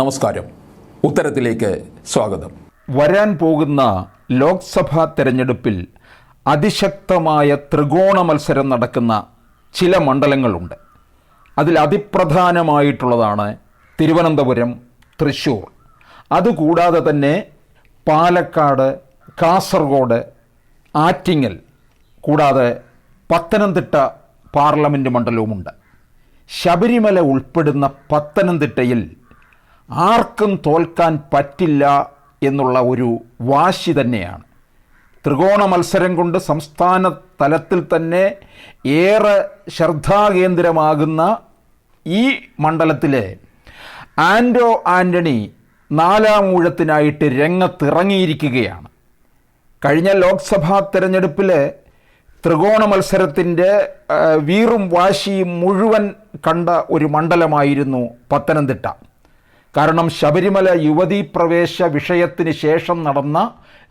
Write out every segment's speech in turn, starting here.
നമസ്കാരം. ഉത്തരത്തിലേക്ക് സ്വാഗതം. വരാൻ പോകുന്ന ലോക്സഭാ തെരഞ്ഞെടുപ്പിൽ അതിശക്തമായ ത്രികോണ മത്സരം നടക്കുന്ന ചില മണ്ഡലങ്ങളുണ്ട്. അതിൽ അതിപ്രധാനമായിട്ടുള്ളതാണ് തിരുവനന്തപുരം തൃശ്ശൂർ. അതുകൂടാതെ തന്നെ പാലക്കാട് കാസർഗോഡ് ആറ്റിങ്ങൽ കൂടാതെ പത്തനംതിട്ട പാർലമെന്റ് മണ്ഡലവുമുണ്ട്. ശബരിമല ഉൾപ്പെടുന്ന പത്തനംതിട്ടയിൽ ആർക്കും തോൽക്കാൻ പറ്റില്ല എന്നുള്ള ഒരു വാശി തന്നെയാണ്. ത്രികോണ മത്സരം കൊണ്ട് സംസ്ഥാന തലത്തിൽ തന്നെ ഏറെ ശ്രദ്ധാകേന്ദ്രമാകുന്ന ഈ മണ്ഡലത്തിലെ ആൻഡോ ആന്റണി നാലാം ഊഴത്തിനായിട്ട് രംഗത്തിറങ്ങിയിരിക്കുകയാണ്. കഴിഞ്ഞ ലോക്സഭാ തെരഞ്ഞെടുപ്പിൽ ത്രികോണ മത്സരത്തിന്റെ വീറും വാശിയും മുഴുവൻ കണ്ട ഒരു മണ്ഡലമായിരുന്നു പത്തനംതിട്ട. കാരണം ശബരിമല യുവതീ പ്രവേശ വിഷയത്തിന് ശേഷം നടന്ന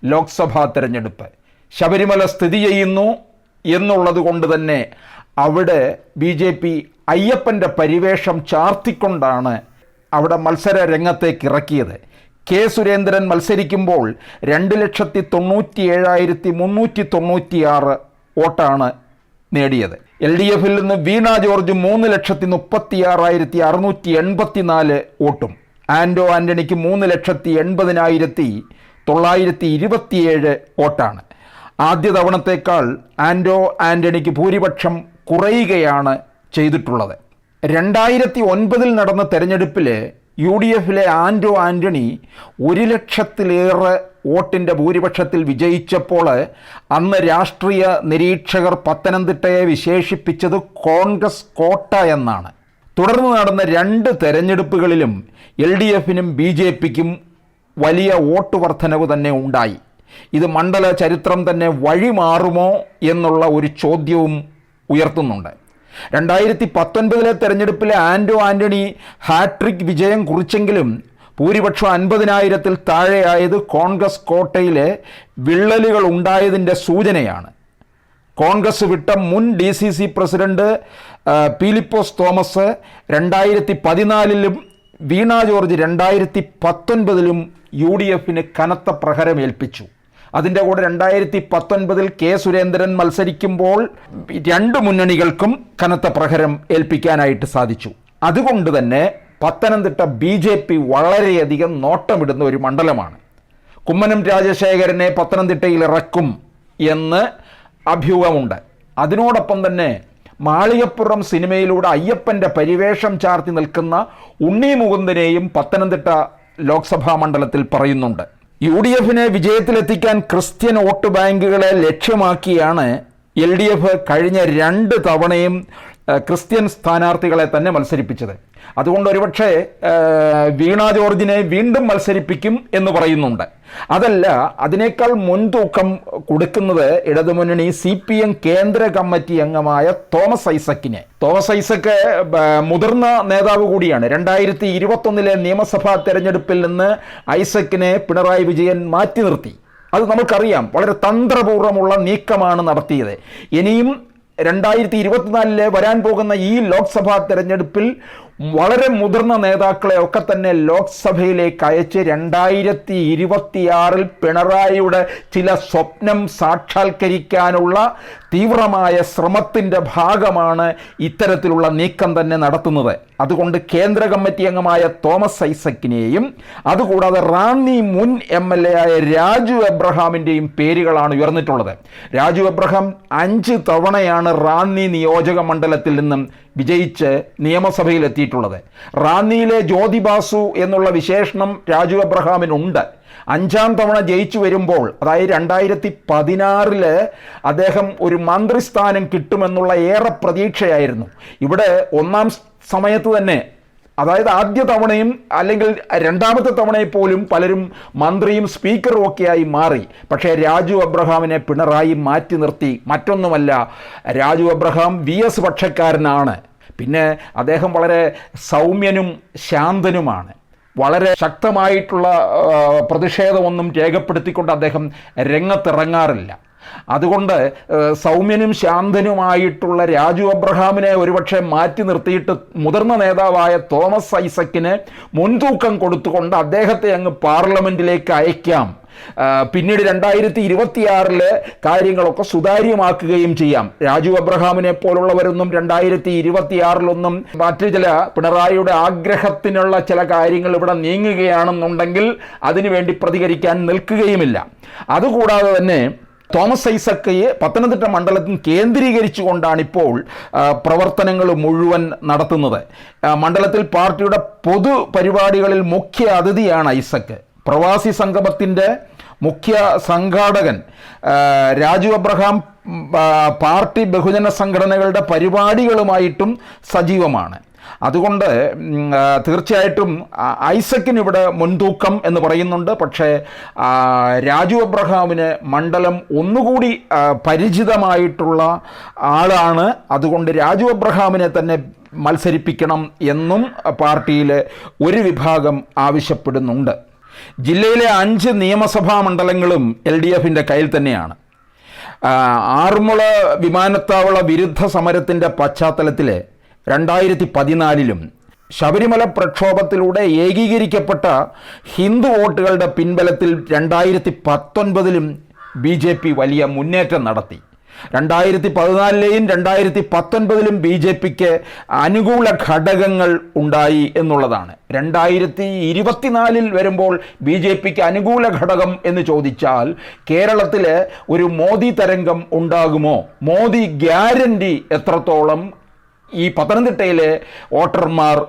ലോക്സഭാ തെരഞ്ഞെടുപ്പ്. ശബരിമല സ്ഥിതി ചെയ്യുന്നു എന്നുള്ളത് കൊണ്ട് തന്നെ അവിടെ ബി ജെ പി അയ്യപ്പന്റെ പരിവേഷം ചാർത്തിക്കൊണ്ടാണ് അവിടെ മത്സര രംഗത്തേക്ക് ഇറക്കിയത്. കെ സുരേന്ദ്രൻ മത്സരിക്കുമ്പോൾ രണ്ട് ലക്ഷത്തി തൊണ്ണൂറ്റി ഏഴായിരത്തി മുന്നൂറ്റി തൊണ്ണൂറ്റിയാറ് വോട്ടാണ് നേടിയത്. എൽ ഡി എഫിൽ നിന്ന് വീണ ജോർജ് മൂന്ന് ലക്ഷത്തി മുപ്പത്തി ആറായിരത്തി അറുന്നൂറ്റി എൺപത്തി നാല് വോട്ടും ആൻഡോ ആന്റണിക്ക് മൂന്ന് ലക്ഷത്തി എൺപതിനായിരത്തി തൊള്ളായിരത്തി ഇരുപത്തിയേഴ് വോട്ടാണ്. ആദ്യ തവണത്തേക്കാൾ ആൻഡോ ആന്റണിക്ക് ഭൂരിപക്ഷം കുറയുകയാണ് ചെയ്തിട്ടുള്ളത്. രണ്ടായിരത്തി ഒൻപതിൽ നടന്ന തെരഞ്ഞെടുപ്പിൽ യു ഡി എഫിലെ ആൻഡോ ആന്റണി ഒരു ലക്ഷത്തിലേറെ വോട്ടിന്റെ ഭൂരിപക്ഷത്തിൽ വിജയിച്ചപ്പോൾ അന്ന് രാഷ്ട്രീയ നിരീക്ഷകർ പത്തനംതിട്ടയെ വിശേഷിപ്പിച്ചത് കോൺഗ്രസ് കോട്ട എന്നാണ്. തുടർന്ന് നടന്ന രണ്ട് തെരഞ്ഞെടുപ്പുകളിലും എൽ ഡി എഫിനും ബി ജെ പിക്കും വലിയ വോട്ട് വർധനവ് തന്നെ ഉണ്ടായി. ഇത് മണ്ഡല ചരിത്രം തന്നെ വഴിമാറുമോ എന്നുള്ള ഒരു ചോദ്യവും ഉയർത്തുന്നുണ്ട്. രണ്ടായിരത്തി പത്തൊൻപതിലെ തെരഞ്ഞെടുപ്പിലെ ആൻഡോ ആന്റണി ഹാട്രിക് വിജയം കുറിച്ചെങ്കിലും ഭൂരിപക്ഷം അൻപതിനായിരത്തിൽ താഴെയായത് കോൺഗ്രസ് കോട്ടയിലെ വിള്ളലുകൾ ഉണ്ടായതിന്റെ സൂചനയാണ്. കോൺഗ്രസ് വിട്ട മുൻ D C C president Peelipose Thomas രണ്ടായിരത്തി പതിനാലിലും വീണ ജോർജ് രണ്ടായിരത്തി പത്തൊൻപതിലും യു ഡി എഫിന് കനത്ത പ്രഹരമേൽപ്പിച്ചു. അതിന്റെ കൂടെ രണ്ടായിരത്തി പത്തൊൻപതിൽ കെ സുരേന്ദ്രൻ മത്സരിക്കുമ്പോൾ രണ്ട് മുന്നണികൾക്കും കനത്ത പ്രഹരം ഏൽപ്പിക്കാനായിട്ട് സാധിച്ചു. അതുകൊണ്ട് തന്നെ പത്തനംതിട്ട ബി ജെ പി വളരെയധികം നോട്ടമിടുന്ന ഒരു മണ്ഡലമാണ്. കുമ്മനം രാജശേഖരനെ പത്തനംതിട്ടയിൽ ഇറക്കും എന്ന് അഭ്യൂഹമുണ്ട്. അതിനോടൊപ്പം തന്നെ മാളികപ്പുറം സിനിമയിലൂടെ അയ്യപ്പന്റെ പരിവേഷം ചാർത്തി നിൽക്കുന്ന ഉണ്ണി മുകുന്ദനെയും പത്തനംതിട്ട ലോക്സഭാ മണ്ഡലത്തിൽ പറയുന്നുണ്ട്. യു ഡി എഫിനെ വിജയത്തിലെത്തിക്കാൻ ക്രിസ്ത്യൻ വോട്ട് ബാങ്കുകളെ ലക്ഷ്യമാക്കിയാണ് എൽ ഡി എഫ് കഴിഞ്ഞ രണ്ട് തവണയും ക്രിസ്ത്യൻ സ്ഥാനാർത്ഥികളെ തന്നെ മത്സരിപ്പിച്ചത്. അതുകൊണ്ട് ഒരുപക്ഷെ വീണ ജോർജിനെ വീണ്ടും മത്സരിപ്പിക്കും എന്ന് പറയുന്നുണ്ട്. അതല്ല അതിനേക്കാൾ മുൻതൂക്കം കൊടുക്കുന്നത് ഇടതുമുന്നണി സി പി എം കേന്ദ്ര കമ്മിറ്റി അംഗമായ തോമസ് ഐസക്കിനെ. തോമസ് ഐസക്ക് മുതിർന്ന നേതാവ് കൂടിയാണ്. രണ്ടായിരത്തി ഇരുപത്തൊന്നിലെ നിയമസഭാ തെരഞ്ഞെടുപ്പിൽ നിന്ന് ഐസക്കിനെ പിണറായി വിജയൻ മാറ്റി നിർത്തി. അത് നമുക്കറിയാം. വളരെ തന്ത്രപൂർവമുള്ള നീക്കമാണ് നടത്തിയത്. ഇനിയും രണ്ടായിരത്തി ഇരുപത്തിനാലിലെ വരാൻ പോകുന്ന ഈ ലോക്സഭാ തെരഞ്ഞെടുപ്പിൽ വളരെ മുതിർന്ന നേതാക്കളെ ഒക്കെ തന്നെ ലോക്സഭയിലേക്ക് അയച്ച് രണ്ടായിരത്തി ഇരുപത്തിയാറിൽ പിണറായിയുടെ ചില സ്വപ്നം സാക്ഷാത്കരിക്കാനുള്ള തീവ്രമായ ശ്രമത്തിന്റെ ഭാഗമാണ് ഇത്തരത്തിലുള്ള നീക്കം തന്നെ നടത്തുന്നത്. അതുകൊണ്ട് കേന്ദ്ര കമ്മിറ്റി അംഗമായ തോമസ് ഐസക്കിനെയും അതുകൂടാതെ റാന്നി മുൻ എം എൽ എ ആയ രാജു എബ്രഹാമിന്റെയും പേരുകളാണ് ഉയർന്നിട്ടുള്ളത്. രാജു എബ്രഹാം അഞ്ച് തവണയാണ് റാന്നി നിയോജക മണ്ഡലത്തിൽ നിന്നും വിജയിച്ച് നിയമസഭയിൽ എത്തിയിട്ടുള്ളത് റാന്നിയിലെ ജ്യോതി ബാസു എന്നുള്ള വിശേഷണം രാജു അബ്രഹാമിനുണ്ട്. അഞ്ചാം തവണ ജയിച്ചു വരുമ്പോൾ അതായത് രണ്ടായിരത്തി പതിനാറിൽ അദ്ദേഹം ഒരു മന്ത്രിസ്ഥാനം കിട്ടുമെന്നുള്ള ഏറെ പ്രതീക്ഷയായിരുന്നു. ഇവിടെ ഒന്നാം സമയത്ത് തന്നെ അതായത് ആദ്യ തവണയും അല്ലെങ്കിൽ രണ്ടാമത്തെ തവണയെ പോലും പലരും മന്ത്രിയും സ്പീക്കറും ഒക്കെയായി മാറി. പക്ഷേ രാജു അബ്രഹാമിനെ പിണറായി മാറ്റി നിർത്തി. മറ്റൊന്നുമല്ല രാജു അബ്രഹാം വി എസ് പക്ഷക്കാരനാണ്. പിന്നെ അദ്ദേഹം വളരെ സൗമ്യനും ശാന്തനുമാണ്. വളരെ ശക്തമായിട്ടുള്ള പ്രതിഷേധമൊന്നും രേഖപ്പെടുത്തിക്കൊണ്ട് അദ്ദേഹം രംഗത്തിറങ്ങാറില്ല. അതുകൊണ്ട് സൗമ്യനും ശാന്തനുമായിട്ടുള്ള രാജു അബ്രഹാമിനെ ഒരുപക്ഷെ മാറ്റി നിർത്തിയിട്ട് മുതിർന്ന നേതാവായ തോമസ് ഐസക്കിന് മുൻതൂക്കം കൊടുത്തുകൊണ്ട് അദ്ദേഹത്തെ അങ്ങ് പാർലമെന്റിലേക്ക് അയക്കാം. പിന്നീട് രണ്ടായിരത്തി ഇരുപത്തിയാറിൽ കാര്യങ്ങളൊക്കെ സുതാര്യമാക്കുകയും ചെയ്യാം. രാജു അബ്രഹാമിനെ പോലുള്ളവരൊന്നും രണ്ടായിരത്തി ഇരുപത്തിയാറിലൊന്നും മറ്റു ചില പിണറായിയുടെ ആഗ്രഹത്തിനുള്ള ചില കാര്യങ്ങൾ ഇവിടെ നീങ്ങുകയാണെന്നുണ്ടെങ്കിൽ അതിനുവേണ്ടി പ്രതികരിക്കാൻ നിൽക്കുകയുമില്ല. അതുകൂടാതെ തന്നെ തോമസ് ഐസക്കയെ പത്തനംതിട്ട മണ്ഡലത്തിൽ കേന്ദ്രീകരിച്ചുകൊണ്ടാണ് ഇപ്പോൾ പ്രവർത്തനങ്ങൾ മുഴുവൻ നടത്തുന്നത്. മണ്ഡലത്തിൽ പാർട്ടിയുടെ പൊതു പരിപാടികളിൽ മുഖ്യ അതിഥിയാണ് ഐസക്ക്. പ്രവാസി സംഗമത്തിന്റെ മുഖ്യ സംഘാടകൻ രാജു അബ്രഹാം പാർട്ടി ബഹുജന സംഘടനകളുടെ പരിപാടികളുമായിട്ടും സജീവമാണ്. അതുകൊണ്ട് തീർച്ചയായിട്ടും ഐസക്കിന് ഇവിടെ മുൻതൂക്കം എന്ന് പറയുന്നുണ്ട്. പക്ഷേ രാജു അബ്രഹാമിന് മണ്ഡലം ഒന്നുകൂടി പരിചിതമായിട്ടുള്ള ആളാണ്. അതുകൊണ്ട് രാജു അബ്രഹാമിനെ തന്നെ മത്സരിപ്പിക്കണം എന്നും പാർട്ടിയിൽ ഒരു വിഭാഗം ആവശ്യപ്പെടുന്നുണ്ട്. ജില്ലയിലെ അഞ്ച് നിയമസഭാ മണ്ഡലങ്ങളും എൽ ഡി എഫിന്റെ കയ്യിൽ തന്നെയാണ്. ആറുമുള വിമാനത്താവള വിരുദ്ധ സമരത്തിന്റെ പശ്ചാത്തലത്തിൽ രണ്ടായിരത്തി പതിനാലിലും ശബരിമല പ്രക്ഷോഭത്തിലൂടെ ഏകീകരിക്കപ്പെട്ട ഹിന്ദു വോട്ടുകളുടെ പിൻബലത്തിൽ രണ്ടായിരത്തി പത്തൊൻപതിലും ബി വലിയ മുന്നേറ്റം നടത്തി. രണ്ടായിരത്തി പതിനാലിലെയും രണ്ടായിരത്തി പത്തൊൻപതിലും ബി ജെ പിക്ക് അനുകൂല ഘടകങ്ങൾ ഉണ്ടായി എന്നുള്ളതാണ്. രണ്ടായിരത്തി ഇരുപത്തിനാലിൽ വരുമ്പോൾ ബി ജെ പിക്ക് അനുകൂല ഘടകം എന്ന് ചോദിച്ചാൽ കേരളത്തിൽ ഒരു മോദി തരംഗം ഉണ്ടാകുമോ? മോദി ഗ്യാരണ്ടി എത്രത്തോളം? ഈ പത്തനംതിട്ടയിലെ വോട്ടർമാർ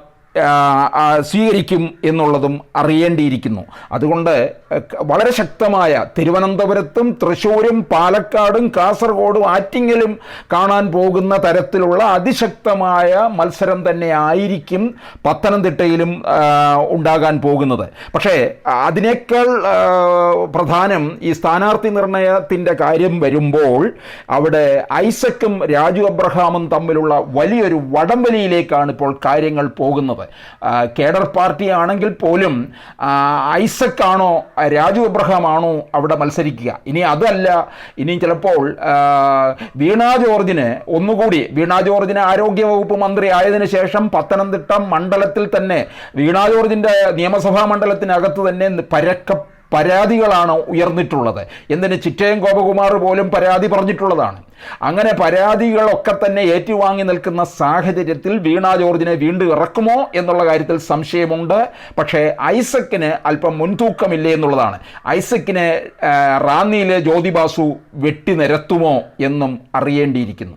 സ്വീകരിക്കും എന്നുള്ളതും അറിയേണ്ടിയിരിക്കുന്നു. അതുകൊണ്ട് വളരെ ശക്തമായ തിരുവനന്തപുരത്തും തൃശ്ശൂരും പാലക്കാടും കാസർഗോഡും ആറ്റിങ്ങലും കാണാൻ പോകുന്ന തരത്തിലുള്ള അതിശക്തമായ മത്സരം തന്നെ ആയിരിക്കും പത്തനംതിട്ടയിലും ഉണ്ടാകാൻ പോകുന്നത്. പക്ഷേ അതിനേക്കാൾ പ്രധാനം ഈ സ്ഥാനാർത്ഥി നിർണയത്തിന്റെ കാര്യം വരുമ്പോൾ അവിടെ ഐസക്കും രാജു അബ്രഹാമും തമ്മിലുള്ള വലിയൊരു വടംവലിയിലേക്കാണ് ഇപ്പോൾ കാര്യങ്ങൾ പോകുന്നത്. ആ, കേഡർ പാർട്ടി ആണെങ്കിൽ പോലും ഐസക് ആണോ രാജു അബ്രഹാം ആണോ അവിടെ മത്സരിക്കുക? ഇനി അതല്ല. ഇനി ചിലപ്പോൾ വീണാ ജോർജിന് ഒന്നുകൂടി വീണ ജോർജിന് ആരോഗ്യവകുപ്പ് മന്ത്രി ആയതിനു ശേഷം പത്തനംതിട്ട മണ്ഡലത്തിൽ തന്നെ വീണ ജോർജിന്റെ നിയമസഭാ മണ്ഡലത്തിനകത്ത് തന്നെ പരക്ക പരാതികളാണ് ഉയർന്നിട്ടുള്ളത്. എന്തിന് ചിറ്റയം ഗോപകുമാർ പോലും പരാതി പറഞ്ഞിട്ടുള്ളതാണ്. അങ്ങനെ പരാതികളൊക്കെ തന്നെ ഏറ്റുവാങ്ങി നിൽക്കുന്ന സാഹചര്യത്തിൽ വീണ ജോർജിനെ വീണ്ടും ഇറക്കുമോ എന്നുള്ള കാര്യത്തിൽ സംശയമുണ്ട്. പക്ഷേ ഐസക്കിന് അല്പം മുൻതൂക്കമില്ലേ എന്നുള്ളതാണ്. ഐസക്കിനെ റാന്നിയിലെ ജ്യോതിബാസു വെട്ടി നിരത്തുമോ എന്നും അറിയേണ്ടിയിരിക്കുന്നു.